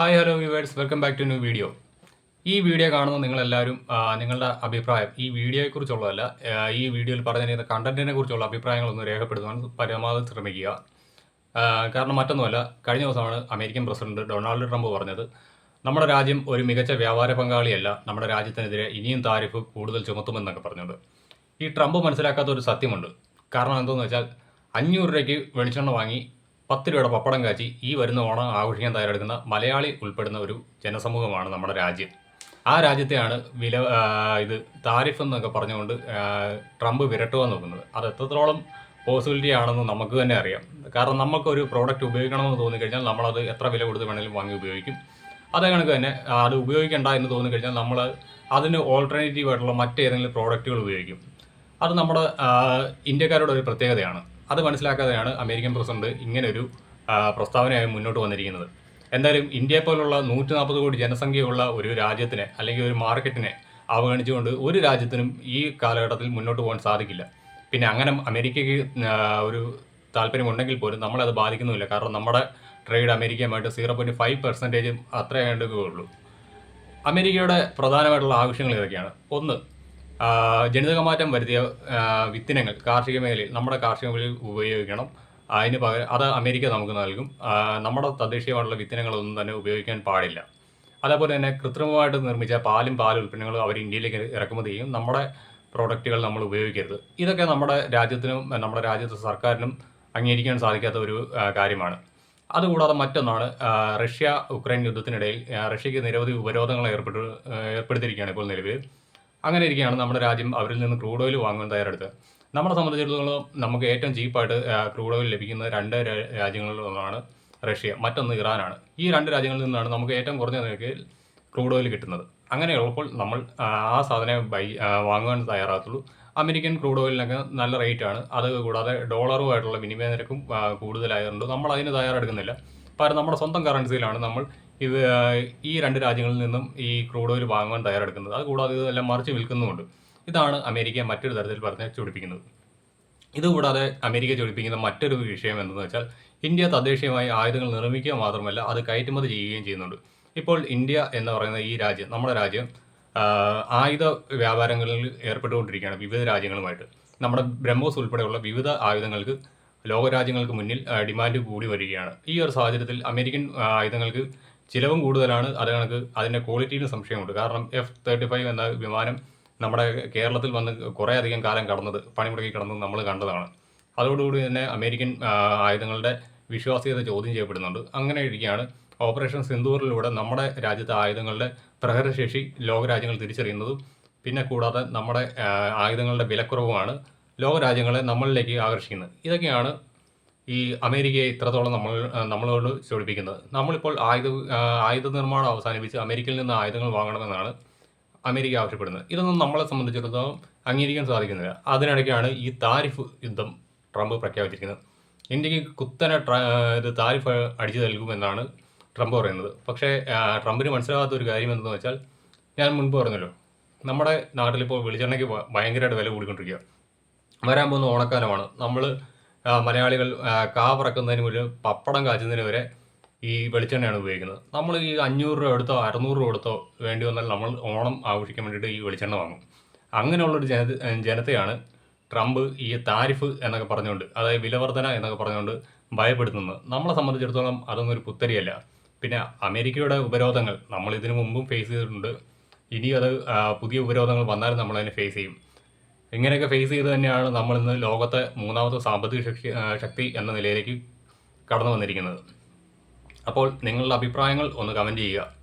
Hi hello viewers welcome back to new video ഈ video കാണുന്ന നിങ്ങളെല്ലാവരും നിങ്ങളുടെ അഭിപ്രായം ഈ വീഡിയോയെക്കുറിച്ചുള്ളതല്ല ഈ വീഡിയോയിൽ പറഞ്ഞിരിക്കുന്ന കണ്ടന്റിനെ കുറിച്ചുള്ള അഭിപ്രായങ്ങളൊന്ന് രേഖപ്പെടുത്താൻ പരമാവധി ശ്രമിക്കുക. കാരണം മറ്റൊന്നുമല്ല കഴിഞ്ഞ ദിവസമാണ് അമേരിക്കൻ പ്രസിഡന്റ് ഡൊണാൾഡ് ട്രംപ് പറഞ്ഞത് നമ്മുടെ രാജ്യം ഒരു മികച്ച വ്യാപാര പങ്കാളിയല്ല നമ്മുടെ രാജ്യത്തിനെതിരെ ഇനിയും താരിഫ് കൂടുതൽ ചുമത്തുമെന്നൊക്കെ പറഞ്ഞത് ഈ ട്രംപ് മനസ്സിലാക്കാത്ത ഒരു സത്യമുണ്ട്. കാരണം എന്തെന്ന് വെച്ചാൽ അഞ്ഞൂറ് രൂപയ്ക്ക് വെളിച്ചെണ്ണ വാങ്ങി പത്ത് രൂപയുടെ പപ്പടം കാച്ചി ഈ വരുന്ന ഓണം ആഘോഷിക്കാൻ തയ്യാറെടുക്കുന്ന മലയാളി ഉൾപ്പെടുന്ന ഒരു ജനസമൂഹമാണ് നമ്മുടെ രാജ്യം. ആ രാജ്യത്തെയാണ് വില ഇത് താരിഫ് എന്നൊക്കെ പറഞ്ഞുകൊണ്ട് ട്രംപ് വിരട്ടുവാൻ നോക്കുന്നത്. അത് എത്രത്തോളം പോസിബിലിറ്റി ആണെന്ന് നമുക്ക് തന്നെ അറിയാം. കാരണം നമുക്കൊരു പ്രോഡക്റ്റ് ഉപയോഗിക്കണമെന്ന് തോന്നിക്കഴിഞ്ഞാൽ നമ്മളത് എത്ര വില കൊടുത്ത് വേണമെങ്കിലും വാങ്ങി ഉപയോഗിക്കും. അതേ കണക്ക് തന്നെ അത് ഉപയോഗിക്കേണ്ട എന്ന് തോന്നിക്കഴിഞ്ഞാൽ നമ്മൾ അതിന് ഓൾട്ടർനേറ്റീവ് ആയിട്ടുള്ള മറ്റേതെങ്കിലും പ്രോഡക്റ്റുകൾ ഉപയോഗിക്കും. അത് നമ്മുടെ ഇന്ത്യക്കാരുടെ ഒരു പ്രത്യേകതയാണ്. അത് മനസ്സിലാക്കാതെയാണ് അമേരിക്കൻ പ്രസിഡന്റ് ഇങ്ങനൊരു പ്രസ്താവനയായി മുന്നോട്ട് വന്നിരിക്കുന്നത്. എന്തായാലും ഇന്ത്യയെ പോലുള്ള നൂറ്റി നാൽപ്പത് കോടി ജനസംഖ്യയുള്ള ഒരു രാജ്യത്തിനെ അല്ലെങ്കിൽ ഒരു മാർക്കറ്റിനെ അവഗണിച്ചുകൊണ്ട് ഒരു രാജ്യത്തിനും ഈ കാലഘട്ടത്തിൽ മുന്നോട്ട് പോകാൻ സാധിക്കില്ല. പിന്നെ അങ്ങനെ അമേരിക്കയ്ക്ക് ഒരു താല്പര്യമുണ്ടെങ്കിൽ പോലും നമ്മളത് ബാധിക്കുന്നുമില്ല. കാരണം നമ്മുടെ ട്രേഡ് അമേരിക്കയുമായിട്ട് സീറോ പോയിന്റ് ഫൈവ് പെർസെന്റേജും അത്രയേ ഉള്ളൂ അമേരിക്കയുടെ പ്രധാനമായിട്ടുള്ള ആവശ്യങ്ങൾ ഇതൊക്കെയാണ് ഒന്ന് ജനിതകമാറ്റം വരുത്തിയ വിത്തിനങ്ങൾ കാർഷിക മേഖലയിൽ നമ്മുടെ കാർഷിക മേഖലയിൽ ഉപയോഗിക്കണം. അതിന് പകരം അത് അമേരിക്ക നമുക്ക് നൽകും. നമ്മുടെ തദ്ദേശീയമായിട്ടുള്ള വിത്തിനങ്ങളൊന്നും തന്നെ ഉപയോഗിക്കാൻ പാടില്ല. അതേപോലെ തന്നെ കൃത്രിമമായിട്ട് നിർമ്മിച്ച പാലും പാൽ ഉൽപ്പന്നങ്ങളും അവർ ഇന്ത്യയിലേക്ക് ഇറക്കുമതി ചെയ്യും. നമ്മുടെ പ്രോഡക്റ്റുകൾ നമ്മൾ ഉപയോഗിക്കരുത്. ഇതൊക്കെ നമ്മുടെ രാജ്യത്തിനും നമ്മുടെ രാജ്യത്തെ സർക്കാരിനും അംഗീകരിക്കാൻ സാധിക്കാത്ത ഒരു കാര്യമാണ്. അതുകൂടാതെ മറ്റൊന്നാണ് റഷ്യ ഉക്രൈൻ യുദ്ധത്തിനിടയിൽ റഷ്യക്ക് നിരവധി ഉപരോധങ്ങൾ ഏർപ്പെട്ടു ഏർപ്പെടുത്തിയിരിക്കുകയാണ് ഇപ്പോൾ നിലവിൽ. അങ്ങനെ ഇരിക്കുകയാണ് നമ്മുടെ രാജ്യം അവരിൽ നിന്ന് ക്രൂഡ് ഓയിൽ വാങ്ങാൻ തയ്യാറെടുത്ത്. നമ്മളെ സംബന്ധിച്ചിടത്തോളം നമുക്ക് ഏറ്റവും ചീപ്പായിട്ട് ക്രൂഡ് ഓയിൽ ലഭിക്കുന്ന രണ്ട് രാജ്യങ്ങളിൽ ഒന്നാണ് റഷ്യ മറ്റൊന്ന് ഇറാനാണ്. ഈ രണ്ട് രാജ്യങ്ങളിൽ നിന്നാണ് നമുക്ക് ഏറ്റവും കുറഞ്ഞ നിരക്കിൽ ക്രൂഡ് ഓയിൽ കിട്ടുന്നത്. അങ്ങനെയുള്ളപ്പോൾ നമ്മൾ ആ, സാധനം ബൈ വാങ്ങുവാൻ തയ്യാറാകത്തുള്ളൂ. അമേരിക്കൻ ക്രൂഡ് ഓയിലിനൊക്കെ നല്ല റേറ്റാണ് അത് കൂടാതെ ഡോളറുമായിട്ടുള്ള വിനിമയ നിരക്കും കൂടുതലായതുകൊണ്ട് നമ്മൾ അതിന് തയ്യാറെടുക്കുന്നില്ല. പകരം നമ്മുടെ സ്വന്തം കറൻസിയിലാണ് നമ്മൾ ഇത് ഈ രണ്ട് രാജ്യങ്ങളിൽ നിന്നും ഈ ക്രൂഡ് ഓയിൽ വാങ്ങുവാൻ തയ്യാറെടുക്കുന്നത്. അതുകൂടാതെ ഇതെല്ലാം മറിച്ച് വിൽക്കുന്നുമുണ്ട്. ഇതാണ് അമേരിക്ക മറ്റൊരു തരത്തിൽ പറഞ്ഞ് ചൊടിപ്പിക്കുന്നത്. ഇതുകൂടാതെ അമേരിക്ക ചൊടിപ്പിക്കുന്ന മറ്റൊരു വിഷയം എന്തെന്ന് വെച്ചാൽ ഇന്ത്യ തദ്ദേശീയമായി ആയുധങ്ങൾ നിർമ്മിക്കുക മാത്രമല്ല അത് കയറ്റുമതി ചെയ്യുകയും ചെയ്യുന്നുണ്ട്. ഇപ്പോൾ ഇന്ത്യ എന്ന് പറയുന്ന ഈ രാജ്യം നമ്മുടെ രാജ്യം ആയുധ വ്യാപാരങ്ങളിൽ ഏർപ്പെട്ടുകൊണ്ടിരിക്കുകയാണ് വിവിധ രാജ്യങ്ങളുമായിട്ട്. നമ്മുടെ ബ്രഹ്മോസ് ഉൾപ്പെടെയുള്ള വിവിധ ആയുധങ്ങൾക്ക് ലോകരാജ്യങ്ങൾക്ക് മുന്നിൽ ഡിമാൻഡ് കൂടി വരികയാണ്. ഈ ഒരു സാഹചര്യത്തിൽ അമേരിക്കൻ ആയുധങ്ങൾക്ക് ചിലവും കൂടുതലാണ് അത് കണക്ക് അതിന്റെ ക്വാളിറ്റിയിൽ സംശയമുണ്ട്. കാരണം എഫ് തേർട്ടി ഫൈവ് എന്ന വിമാനം നമ്മുടെ കേരളത്തിൽ വന്ന് കുറേ അധികം കാലം കടന്നത് പണിമുടക്കി കിടന്നത് നമ്മൾ കണ്ടതാണ്. അതോടുകൂടി തന്നെ അമേരിക്കൻ ആയുധങ്ങളുടെ വിശ്വാസ്യത ചോദ്യം ചെയ്യപ്പെടുന്നുണ്ട്. അങ്ങനെ ഇരിക്കുകയാണ് ഓപ്പറേഷൻ സിന്ദൂറിലൂടെ നമ്മുടെ രാജ്യത്തെ ആയുധങ്ങളുടെ പ്രഹരശേഷി ലോകരാജ്യങ്ങൾ തിരിച്ചറിയുന്നതും പിന്നെ കൂടാതെ നമ്മുടെ ആയുധങ്ങളുടെ വിലക്കുറവുമാണ് ലോകരാജ്യങ്ങളെ നമ്മളിലേക്ക് ആകർഷിക്കുന്നത്. ഇതൊക്കെയാണ് ഈ അമേരിക്കയെ ഇത്രത്തോളം നമ്മൾ നമ്മളോട് ചോദിപ്പിക്കുന്നത്. നമ്മളിപ്പോൾ ആയുധ ആയുധ നിർമ്മാണം അവസാനിപ്പിച്ച് അമേരിക്കയിൽ നിന്ന് ആയുധങ്ങൾ വാങ്ങണമെന്നാണ് അമേരിക്ക ആവശ്യപ്പെടുന്നത്. ഇതൊന്നും നമ്മളെ സംബന്ധിച്ചിടത്തോളം അംഗീകരിക്കാൻ സാധിക്കുന്നില്ല. അതിനിടയ്ക്കാണ് ഈ താരിഫ് യുദ്ധം ട്രംപ് പ്രഖ്യാപിച്ചിരിക്കുന്നത്. ഇന്ത്യയ്ക്ക് കുത്തനെ ഇത് താരിഫ് അടിച്ചു നൽകുമെന്നാണ് ട്രംപ് പറയുന്നത്. പക്ഷേ ട്രംപിന് മനസ്സിലാകാത്ത ഒരു കാര്യം എന്തെന്ന് വെച്ചാൽ ഞാൻ മുൻപ് പറഞ്ഞല്ലോ നമ്മുടെ നാട്ടിലിപ്പോൾ വെളിച്ചെണ്ണയ്ക്ക് ഭയങ്കരമായിട്ട് വില കൂടിക്കൊണ്ടിരിക്കുക വരാൻ പോകുന്ന ഓണക്കാലമാണ്. നമ്മൾ മലയാളികൾ കാവറക്കുന്നതിന് മുന്നിൽ പപ്പടം കാച്ചുന്നതിന് വരെ ഈ വെളിച്ചെണ്ണയാണ് ഉപയോഗിക്കുന്നത്. നമ്മൾ ഈ അഞ്ഞൂറ് രൂപ എടുത്തോ അറുന്നൂറ് രൂപ എടുത്തോ വേണ്ടി വന്നാൽ നമ്മൾ ഓണം ആഘോഷിക്കാൻ വേണ്ടിയിട്ട് ഈ വെളിച്ചെണ്ണ വാങ്ങും. അങ്ങനെയുള്ളൊരു ജന ജനത്തെയാണ് ട്രംപ് ഈ താരിഫ് എന്നൊക്കെ പറഞ്ഞുകൊണ്ട് അതായത് വിലവർധന എന്നൊക്കെ പറഞ്ഞുകൊണ്ട് ഭയപ്പെടുത്തുന്നത്. നമ്മളെ സംബന്ധിച്ചിടത്തോളം അതൊന്നും ഒരു പുത്തരിയല്ല. പിന്നെ അമേരിക്കയുടെ ഉപരോധങ്ങൾ നമ്മൾ ഇതിനു മുമ്പും ഫേസ് ചെയ്തിട്ടുണ്ട്. ഇനി അത് പുതിയ ഉപരോധങ്ങൾ വന്നാലും നമ്മൾ അതിനെ ഫേസ് ചെയ്യും. ഇങ്ങനെയൊക്കെ ഫേസ് ചെയ്ത് തന്നെയാണ് നമ്മൾ ഇന്ന് ലോകത്തെ മൂന്നാമത്തെ സാമ്പത്തിക ശക്തി ശക്തി എന്ന നിലയിലേക്ക് കടന്നു വന്നിരിക്കുന്നത്. അപ്പോൾ നിങ്ങളുടെ അഭിപ്രായങ്ങൾ ഒന്ന് കമന്റ് ചെയ്യുക.